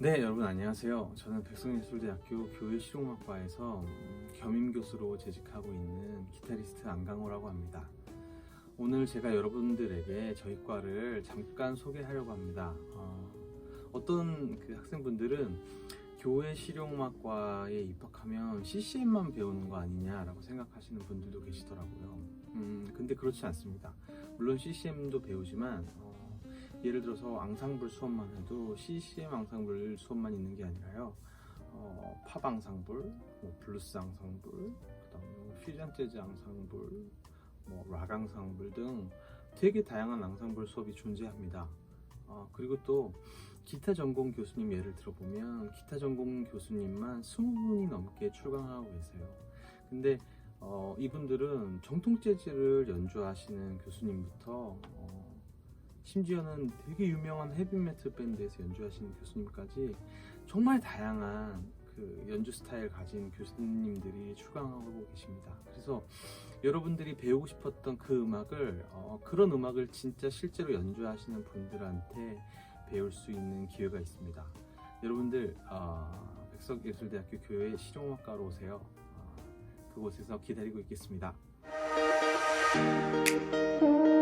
네, 여러분 안녕하세요. 저는 백성예술대학교 교회실용학과에서 음, 겸임 교수로 재직하고 있는 기타리스트 안강호라고 합니다. 오늘 제가 여러분들에게 저희 과를 잠깐 소개하려고 합니다. 어, 떤 그 학생분들은 교회 실용음악과에 입학하면 CCM만 배우는 거 아니냐라고 생각하시는 분들도 계시더라고요. 음, 근데 그렇지 않습니다. 물론 CCM도 배우지만 어, 예를 들어서 앙상블 수업만 해도 CCM 앙상블 수업만 있는 게 아니라요. 어, 팝 앙상블, 뭐 블루스 앙상블, 그다음에 퓨전 재즈 앙상블, 뭐락 앙상블 등 되게 다양한 앙상블 수업이 존재합니다. 어, 그리고 또 기타 전공 교수님 예를 들어보면 기타 전공 교수님만 20분이 넘게 출강하고 계세요. 근데 어, 이분들은 정통 재즈를 연주하시는 교수님부터 어, 심지어는 되게 유명한 헤비메탈 밴드에서 연주하시는 교수님까지 정말 다양한 그 연주 스타일 가진 교수님들이 출강하고 계십니다. 그래서 여러분들이 배우고 싶었던 그 음악을 어, 그런 음악을 진짜 실제로 연주하시는 분들한테 배울 수 있는 기회가 있습니다. 여러분들 어, 백석예술대학교 교회 실용음악과로 오세요. 어, 그곳에서 기다리고 있겠습니다. 음.